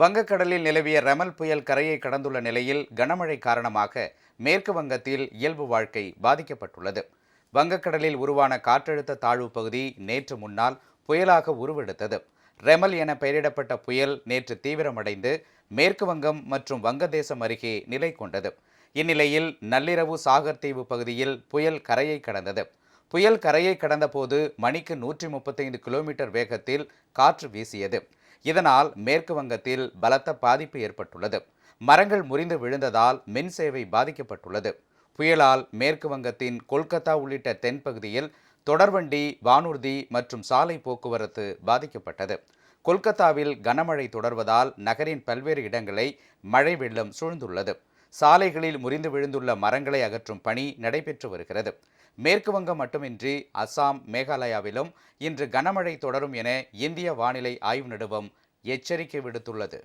வங்கக்கடலில் நிலவிய ரெமல் புயல் கரையை கடந்துள்ள நிலையில் கனமழை காரணமாக மேற்கு வங்கத்தில் இயல்பு வாழ்க்கை பாதிக்கப்பட்டுள்ளது. வங்கக்கடலில் உருவான காற்றழுத்த தாழ்வு பகுதி நேற்று முன்னால் புயலாக உருவெடுத்தது. ரெமல் என பெயரிடப்பட்ட புயல் நேற்று தீவிரமடைந்து மேற்கு வங்கம் மற்றும் வங்கதேசம் அருகே நிலை கொண்டது. இந்நிலையில் நள்ளிரவு சாகர் தீவு பகுதியில் புயல் கரையை கடந்தது. புயல் கரையை கடந்தபோது மணிக்கு நூற்றி முப்பத்தைந்து கிலோமீட்டர் வேகத்தில் காற்று வீசியது. இதனால் மேற்கு வங்கத்தில் பலத்த பாதிப்பு ஏற்பட்டுள்ளது. மரங்கள் முறிந்து விழுந்ததால் மின் சேவை பாதிக்கப்பட்டுள்ளது. புயலால் மேற்கு வங்கத்தின் கொல்கத்தா உள்ளிட்ட தென்பகுதியில் தொடர்வண்டி வானூர்தி மற்றும் சாலை போக்குவரத்து பாதிக்கப்பட்டது. கொல்கத்தாவில் கனமழை தொடர்வதால் நகரின் பல்வேறு இடங்களை மழை வெள்ளம் சூழ்ந்துள்ளது. சாலைகளில் முறிந்து விழுந்துள்ள மரங்களை அகற்றும் பணி நடைபெற்று வருகிறது. மேற்கு வங்கம் மட்டுமின்றி அசாம் மேகாலயாவிலும் இன்று கனமழை தொடரும் என இந்திய வானிலை ஆய்வு நிறுவம் எச்சரிக்கை விடுத்துள்ளது.